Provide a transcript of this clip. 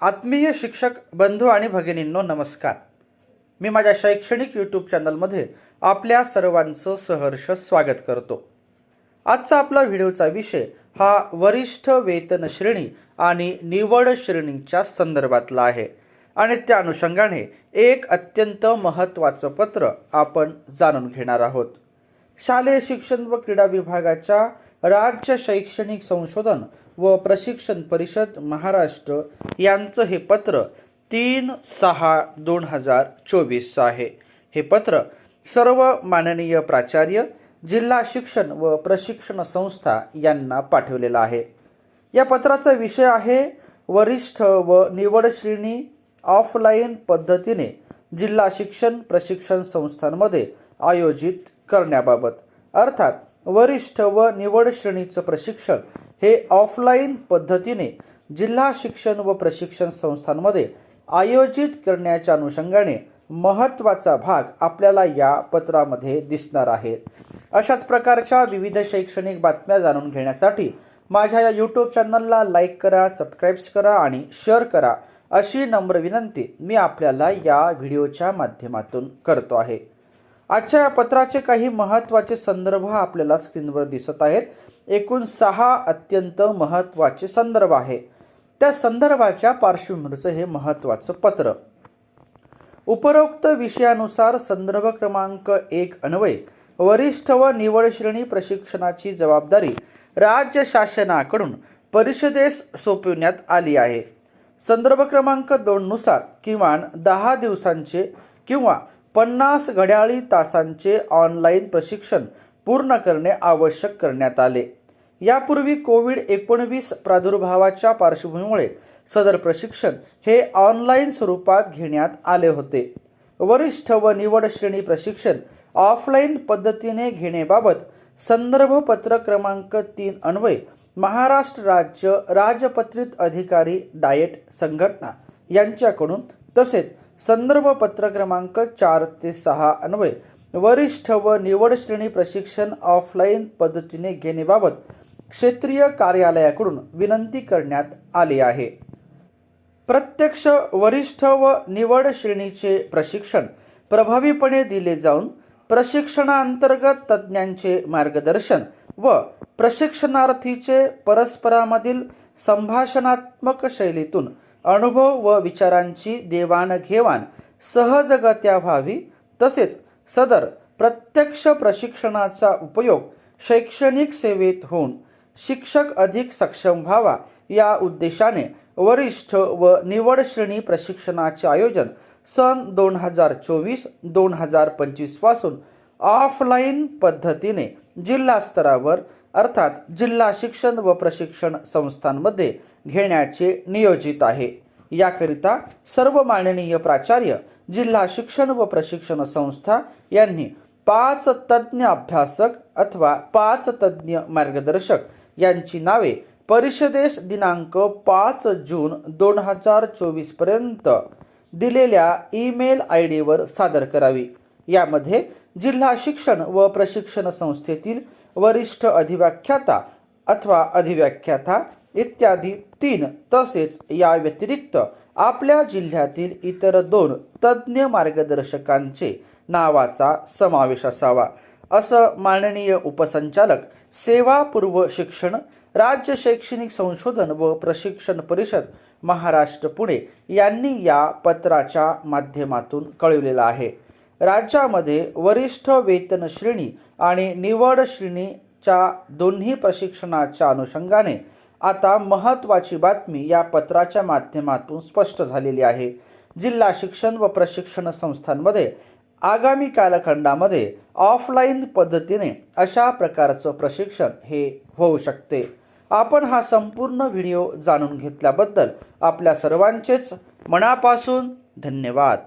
आत्मीय शिक्षक बंधू आणि भगिनींनो नमस्कार. मी माझ्या शैक्षणिक यूट्यूब चॅनलमध्ये आपल्या सर्वांचं सहर्ष स्वागत करतो. आजचा आपला व्हिडिओचा विषय हा वरिष्ठ वेतन श्रेणी आणि निवड श्रेणीच्या संदर्भातला आहे आणि त्या अनुषंगाने एक अत्यंत महत्त्वाचं पत्र आपण जाणून घेणार आहोत. शालेय शिक्षण व क्रीडा विभागाच्या राज्य शैक्षणिक संशोधन व प्रशिक्षण परिषद महाराष्ट्र यांचं हे पत्र तीन सहा दोन हजार चोवीसचं आहे. हे पत्र सर्व माननीय प्राचार्य जिल्हा शिक्षण व प्रशिक्षण संस्था यांना पाठवलेलं आहे. या पत्राचा विषय आहे वरिष्ठ व निवड श्रेणी ऑफलाईन पद्धतीने जिल्हा शिक्षण प्रशिक्षण संस्थांमध्ये आयोजित करण्याबाबत. अर्थात वरिष्ठ व निवड श्रेणीचं प्रशिक्षण हे ऑफलाईन पद्धतीने जिल्हा शिक्षण व प्रशिक्षण संस्थांमध्ये आयोजित करण्याच्या अनुषंगाने महत्त्वाचा भाग आपल्याला या पत्रामध्ये दिसणार आहे. अशाच प्रकारच्या विविध शैक्षणिक बातम्या जाणून घेण्यासाठी माझ्या या यूट्यूब चॅनलला लाईक करा सबस्क्राईब्स करा आणि शेअर करा अशी नम्र विनंती मी आपल्याला या व्हिडिओच्या माध्यमातून करतो आहे. आजच्या या पत्राचे काही महत्त्वाचे संदर्भ आपल्याला स्क्रीनवर दिसत आहेत. एकूण सहा अत्यंत महत्त्वाचे संदर्भ आहे. त्या संदर्भाच्या पार्श्वभूमीचं हे महत्त्वाचं पत्र. उपरोक्त विषयानुसार संदर्भ क्रमांक एक अन्वय वरिष्ठ व निवड श्रेणी प्रशिक्षणाची जबाबदारी राज्य शासनाकडून परिषदेस सोपविण्यात आली आहे. संदर्भ क्रमांक दोननुसार किमान दहा दिवसांचे किंवा पन्नास घड्याळी तासांचे ऑनलाईन प्रशिक्षण पूर्ण करणे आवश्यक करण्यात आले. यापूर्वी कोविड एकोणवीस प्रादुर्भावाच्या पार्श्वभूमीमुळे सदर प्रशिक्षण हे ऑनलाईन स्वरूपात घेण्यात आले होते. वरिष्ठ व निवड श्रेणी प्रशिक्षण ऑफलाईन पद्धतीने घेण्याबाबत संदर्भ पत्र क्रमांक तीन अन्वय महाराष्ट्र राज्य राजपत्रित अधिकारी डाएट संघटना यांच्याकडून तसेच संदर्भ पत्र क्रमांक चार ते सहा अन्वय. वरिष्ठ व निवड श्रेणी प्रशिक्षण ऑफलाईन पद्धतीने घेण्याबाबत क्षेत्रीय कार्यालयाकडून विनंती करण्यात आली आहे. प्रत्यक्ष वरिष्ठ व निवड श्रेणीचे प्रशिक्षण प्रभावीपणे दिले जाऊन प्रशिक्षणांतर्गत तज्ज्ञांचे मार्गदर्शन व प्रशिक्षणार्थीचे परस्परामधील संभाषणात्मक शैलीतून अनुभव व विचारांची देवाणघेवाण सहजगत्या व्हावी तसेच सदर प्रत्यक्ष प्रशिक्षणाचा उपयोग शैक्षणिक सेवेत होऊन शिक्षक अधिक सक्षम व्हावा या उद्देशाने वरिष्ठ व निवड श्रेणी प्रशिक्षणाचे आयोजन सन दोन हजार चोवीस दोन हजार पंचवीसपासून ऑफलाईन पद्धतीने जिल्हा स्तरावर अर्थात जिल्हा शिक्षण व प्रशिक्षण संस्थांमध्ये घेण्याचे नियोजित आहे. याकरिता सर्व माननीय प्राचार्य जिल्हा शिक्षण व प्रशिक्षण संस्था यांनी पाच तज्ज्ञ अभ्यासक अथवा पाच तज्ज्ञ मार्गदर्शक यांची नावे परिषदेस दिनांक पाच जून दोन हजार चोवीसपर्यंत दिलेल्या ईमेल आय डीवर सादर करावी. यामध्ये जिल्हा शिक्षण व प्रशिक्षण संस्थेतील वरिष्ठ अधिव्याख्याता अथवा अधिव्याख्याता इत्यादी तीन तसेच या व्यतिरिक्त आपल्या जिल्ह्यातील इतर दोन तज्ज्ञ मार्गदर्शकांचे नावाचा समावेश असावा. असं माननीय उपसंचालक सेवापूर्व शिक्षण राज्य शैक्षणिक संशोधन व प्रशिक्षण परिषद महाराष्ट्र पुणे यांनी या पत्राच्या माध्यमातून कळविलेलं आहे. राज्यामध्ये वरिष्ठ वेतन श्रेणी आणि निवड श्रेणीच्या दोन्ही प्रशिक्षणाच्या अनुषंगाने आता महत्त्वाची बातमी या पत्राच्या माध्यमातून स्पष्ट झालेली आहे. जिल्हा शिक्षण व प्रशिक्षण संस्थांमध्ये आगामी कालखंडामध्ये ऑफलाईन पद्धतीने अशा प्रकारचं प्रशिक्षण हे होऊ शकते. आपण हा संपूर्ण व्हिडिओ जाणून घेतल्याबद्दल आपल्या सर्वांचेच मनापासून धन्यवाद.